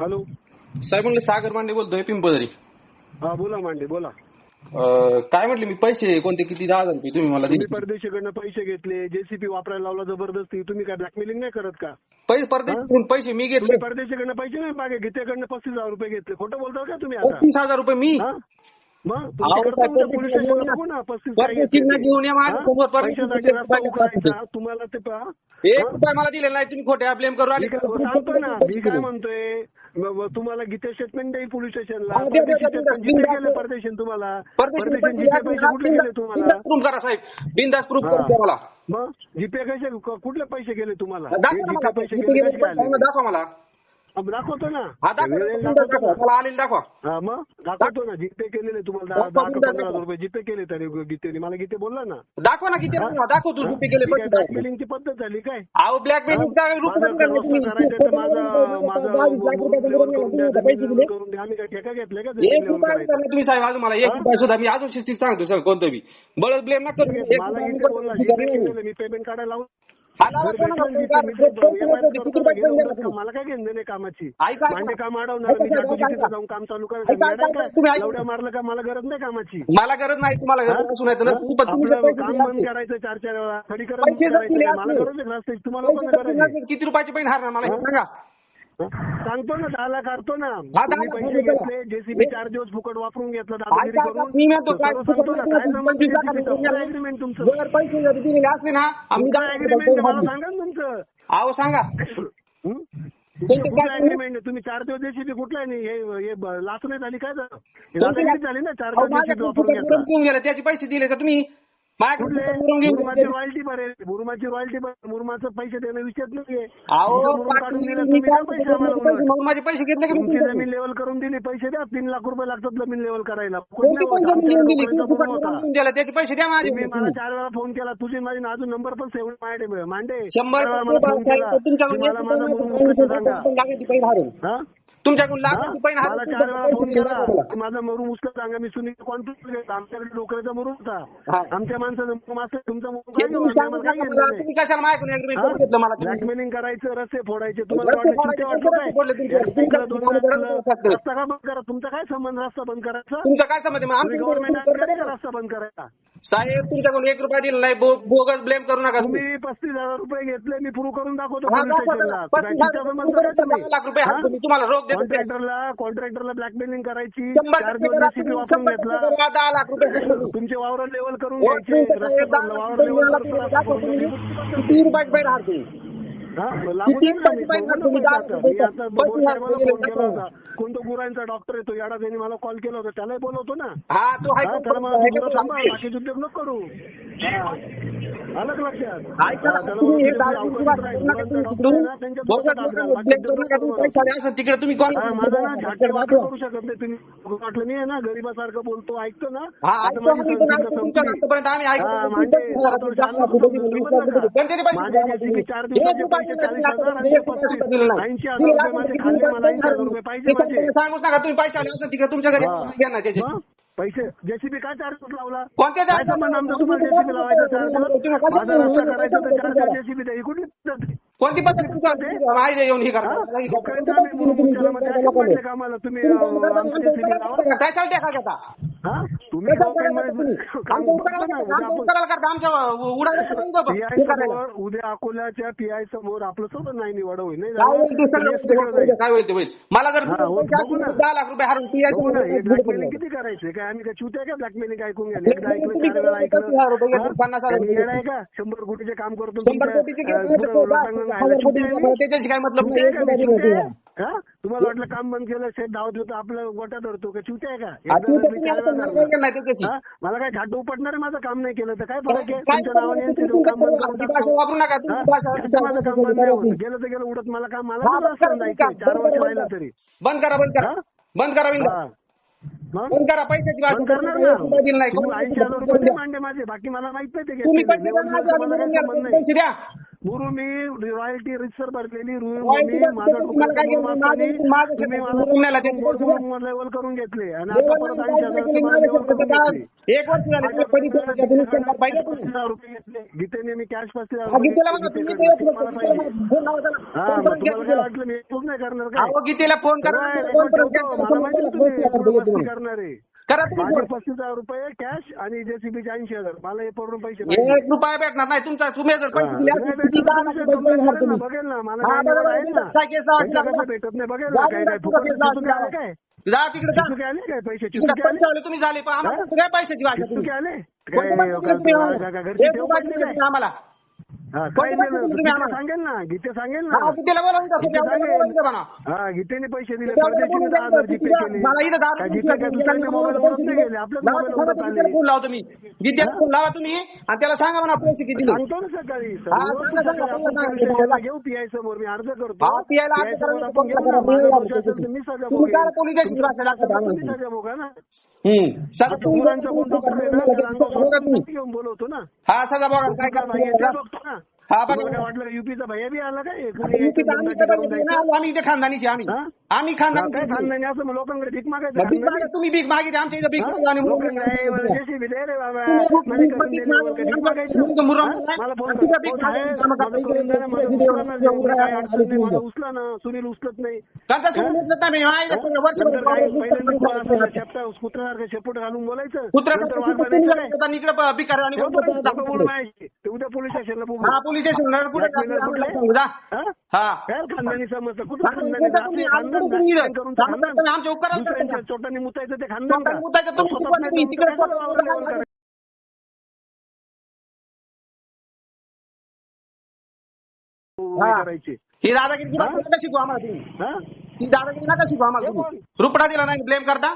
Hello. साहेब म्हणलं सागर मांडे बोलतोय पिंपळदरी. हा बोला मांडे बोला. अं, काय म्हटले मी पैसे कोणते किती दहा हजार रुपये तुम्ही मला तुम्ही परदेशीकडनं पैसे घेतले जेसीपी वापरायला लावला जबरदस्ती तुम्ही काय ब्लॅकमेलिंग नाही करत का? पैसे परदेशातून पैसे मी घेतले. परदेशीकडनं पैसे नाही मागे गीतेकडनं पस्तीस हजार रुपये घेतले. खोटं बोलता का तुम्ही आता? पस्तीस हजार रुपये मी? हा? मग स्टेशनला घेऊन या. माझ्या? समोर, तुम्हाला ते पहा. एक रुपया मला दिले नाही तुम्ही खोटे ब्लेम करू आले सांगतो ना मी काय म्हणतोय तुम्हाला गीते स्टेटमेंट देईल पोलीस स्टेशनला. परदेशीन तुम्हाला. प्रूफ करा साहेब. बिंदास प्रूफ द्या मला. मग जीपे कसे कुठले पैसे गेले तुम्हाला? दाखवा मला. दाखवतो ना हा दाखवा. मला आलेले हा मग दाखवतो ना जीपे केलेले तुम्हाला दहा दाखवा, दहा का बिनधास्त पंधरा हजार दाखवा. रुपये जीपे केले तरी गीतेने मला गीते बोलला ना दाखवा ना किती दाखवा दाखव तू रुपये गेले पैसे दाखव. पद्धत झाली काय अहो ब्लॅक मेलिंग रूप माझं मध्ये व्यवस्था करायचं तर माझं माझं level करून द्या, पैसे जमीन दिले level करून द्या. आम्ही काय ठेका घेतलाय का एक जमीन level रुपया करायचं? नाही तुम्ही साहेब अजून मला एक हा? रुपया सुद्धा मी अजून शिस्तीत सांगतो सर कोणतं बी बळच ब्लेम ना करू एक मला रुपया मी इथे बोलला करतो, जीपे नाही. केलेलं, मी पेमेंट काढायला लावून लावा जर कोणाला भेटलं फोन जिथे करा, मी फोन ते केला MI होता, किती करतो रुपये गेलं पेमेंट उगाच केलं? मला काय घेणं आहे कामाची मांडे. काम अडवणार मी. जाऊन काम चालू करायचं. एवढ्या मारलं का मला गरज नाही कामाची मला गरज नाही तुम्हाला? गरज असून येतं ना काम बंद. करायचं चार चार वेळा दिले करायचं मला. गरज नसते तुम्हाला किती रुपयाचे पैन हारणार मला? सांगा सांगतो ना दहा लाख करतो ना दहा तुम्ही लाख पैसे रुपये घेतले जेसीबी चार दिवस फुकट वापरून घेतलं दादागिरी ऐका, ऐका, करून. काय सर्व सांगतो ना काय काय तुमचं? जर पैसे जर दिलेले असले ना आम्ही मला हारली. सांगा ना तुमचं. अहो सांगा. हं? कुठलं काय अग्रीमेंट तुम्ही चार दिवस जेसीबी कुठला नाही? हे हे ब- लाच नाही झाली काय झालं हे दादागिरी झाली ना चार दिवस जेसीबी वापरून घेतला. गेले त्याचे पैसे दिले का तुम्ही मुरुमाची. रॉयल्टी भरेल मुरुमाची रॉयल्टी भरेल मुरुमाचं पैसे देणं विषयच नाहीये. अहो तुमचं मुरुम काढून पाटील, दिलं मी तुम्ही काय द्या पैसे घेतले का मी तुमची? जमीन लेवल करून दिली पैसे द्या. तीन लाख रुपये लागतात जमीन लेवल करायला. त्याचे पैसे द्या माझे. तुम्ही मला चार वेळा फोन केला. तुझी माझी अजून नंबर पण सेव्ह माझ्याकडे मांडे. शंभर केला. तुमच्याकडून माझा रुपया मला चार वेळा फोन केला. माझा मरून उचल सांगा. मी सुनील कॉन्फरन्स घेतला आमच्याकडे डोकऱ्याचा मरून होता. आमच्या माणसाचं तुमचा तुम्ही कशाला घेतलं मला तुम्ही? ब्लॅकमेलिंग करायचं रस्ते फोडायचे तुम्हाला रस्ते? तुमचे. का बंद करा काय संबंध रस्ता बंद करायचा तुमचं काय का? रस्ता बंद करायचा साहेब तुमच्याकडून एक रुपया दिला नाही. बो- बोगस ब्लेम करू नका तुम्ही. तुम्ही पस्तीस हजार रुपये घेतले मी प्रूव्ह करून दाखवतो हा, दाखवा पस्तीस हजार रुपये दहा लाख रुपये हा? तुम्हाला रोख देतो. कॉन्ट्रॅक्टरला कॉन्ट्रॅक्टरला ब्लॅकमेलिंग करायची. शंभर चार टक्के दिवस करा जेसीबी तुम्ही, वापरून शंभर घेतला. टक्के करा, दहा लाख रुपये. तुमचे वावर लेवल करून घ्यायचे. रस्ते वावर लेवल करून. किती रुपयाचे मी कोणतो गुरांचा डॉक्टर येतो याडा त्यांनी मला कॉल केला होता. त्यालाही बोलवतो ना. हा तो आहे का? त्याला मला? बाकीचे उद्योग नको करू. लक्षात ना. ना, तिकडे तुम्ही कॉल माझा ना झाटे वाटलं करू शकत नाही तुम्ही? वाटलं नाही ना गरीबासारखं बोलतो ऐकतो ना? हा ऐकतो हा, सांगतो- सांगूच नका तुम्ही पैसे आले असेल तिकडे तुमच्या घरी. घ्या ना त्याचे? पैसे जेसीबी काय चार्ज लावला? कोणत्या काय संबंध आमचा? तुम्हाला जेसीबी लावायचा चार्ज? माझा रस्ता करायचा तर चार चार जेसीबी द्या. ही आहे? कोणती पद्धत तुमच्या माहिती येऊन हे हा? करा लोकांचं आम्ही मुरुम तुम्ही आमचं का? हे करायला समोर उद्या अकोल्याच्या पीआय समोर आपलं सगळं नाही निवड होईल. नाही काय होईल ते सगळं तुम्ही तिकडे जाईल. काय होईल ते होईल. मला जर हा, हो, पैसे बघू ना. असतील, दहा लाख रुपये हरून ना, हे किती करायचे? काय आम्ही काय चुत्या का ब्लॅकमेलिंग ऐकून घ्या? एकदा ऐकलं चार वेळा हजार रुपये? पन्नास हजार हा? रुपये येडा आहे का? शंभर कोटीचे काम करतो शंभर तुमच्या, कोटीचे अं, घेतले, पुढं दहा लोकांना हजार कोटीचे? त्याच्याशी काय मतलब चुत्या एक का रुपया चुत्या. आहे? हा? तुम्हाला वाटलं काम बंद केलं शेत धावत होतं आपलं गोट्या धरतो का आहे का एकदा मला. काय. हा? मला झाट उपटणार आहे माझं काम नाही केलं तर काय फरक आहे तुमच्या नावाने काम बंद करून तुमची भाषा टाकतो. वापरू नका हा? तुमची भाषा कसं माझं काम बंद नाही होत? गेलं तर गेलं उडत मला काम मला हा, बंद करा. चार वर्ष बंद तरी बंद करा बंद करा हा? बंद करा हा. मग? बंद करा पैशाची भाषा बंद करू करणार ना दिला नाही ऐंशी हजार रुपये. मांडे माझे बाकी मला माहीत नाही ते तुम्ही घेतलेले. मला काही पैसे द्या मुरू मी रॉयल्टी रिसर भरलेली लेवल करून घेतले. आणि आता परत. एक वर्ष हजार रुपये घेतले. गीतेने मी कॅश पस्तीस हजार. Phone phone. वाटलं? मी हेल्प नाही करणार काय? गीतेला फोन फोन. करणार आहे. करा तुम्ही माझे. पस्तीस हजार रुपये कॅश आणि जेसीबीचे ऐंशी हजार. मला हे पडून पैसे पाहिजे. एक रुपया भेटणार नाही. तुमचा तुम्ही जर पैसे दिले नाही असतील, भेटत किती तर दहा तुमच्या लाख रुपये कंपनीत घेणार बघेल ना, तुम्ही. बघेल ना मला हा, बरोबर आहे. काय केस पैसे. भेटत नाही बघेल जा ना काय काय फुकट. चिचुके आले जा. काय? जा तिकडे जा. चिचुके आले काय पैसे? चिचुके आले? पैसे आले तुम्ही झाले. पण आम्हाला काय पैशाची वाटत आले? काय घरची ठेव आम्हाला. हा, काय दिलं? तुम्ही गीते आम्हाला? सांगेल ना गीते सांगेल हा ना गीतेला बोलावून द्या, तुम्ही गीते आम्हाला सांगेल. बोलावून द्या म्हणा. हा गीतेने पैसे दिले गीतेला परदेशीने दहा जीपे केले मला इथं दहा काय रुपये गीते दिले, काय गीतेला दुसऱ्याच्या बोलून मोबाईल पैसे नाही दिले. गेले आपल्याच लावा, गीतेला आले फोन लावा तुम्ही गीतेला फोन लावा तुम्ही आणि त्याला सांगा म्हणा पैसे किती दिले सांगतो ना सकाळी हा, सांगा, सांगा, सांगा, सांगा, सांगा. घेऊ पीआय समोर मी अर्ज करतो हा, PI ला अर्ज PI करा, समोर मी आपण तुम्हाला घेऊ ना. करा, मी माझा लावतो दोष असेल तर मी सजा तुम्ही. काय पोलीस स्टेशन तुम्ही. सजा भोगा ना हम्म. सगळं आता तुम्ही मुलांचा तुम्ही तुम्ही तुम्ही. बोलवतो ना हा सगळं बघा काय ते काय बघतो ना हा, बघा. तुम्हाला काय वाटलं युपीचा भैया बी आला काय? कोणी आम्ही इथे खानदानीची आम्ही. हा? आम्ही हा, काय खानदानी असं मग लोकांकडे भीक मागायचं? भीक खानदानी? मागा तुम्ही भीक मागितली आमच्या इथं भीक हा? मागा आणि नाही मला. JCB दे रे बाबा. भीक भीक मुरुम हा? मला फोन तिथं. भीक फोन मागायचं, मला करून मला इकडे उचला ना, इकडे जेवढं काय अडचण नाही, मला इकडे. उचला ना. सुनील उचलत नाही. त्यांचा नाही. मी माझ्या नंतर काय पहिल्यांदा चपटा कुत्र्यासारखं शेपूट घालून बोलायचं. कुत्र्याचं नंतर इकडे भिकारी आणि बोलतो बोलू माझ्याशी. ते उद्या पोलीस स्टेशनला हा पोलीस स्टेशन कुठे Blackmailer आम्हाला कुठले? सांगू जा हा? काय खानदानी कुठं आणि खानदानी आपले इथं. करून खानदान. आमच्या उपकाराला दुसऱ्यांच्या? चोटांनी मुतायचं ते खानदान का? मुतायचं तुम्ही तुम्ही. तिकडे वावर करायचं? हा. करायची ही दादागिरी? नका शिकू आम्हाला तुम्ही हा? ही दादागिरी नका शिकू आम्हाला तुम्ही रुपडा दिला नाही ब्लेम करता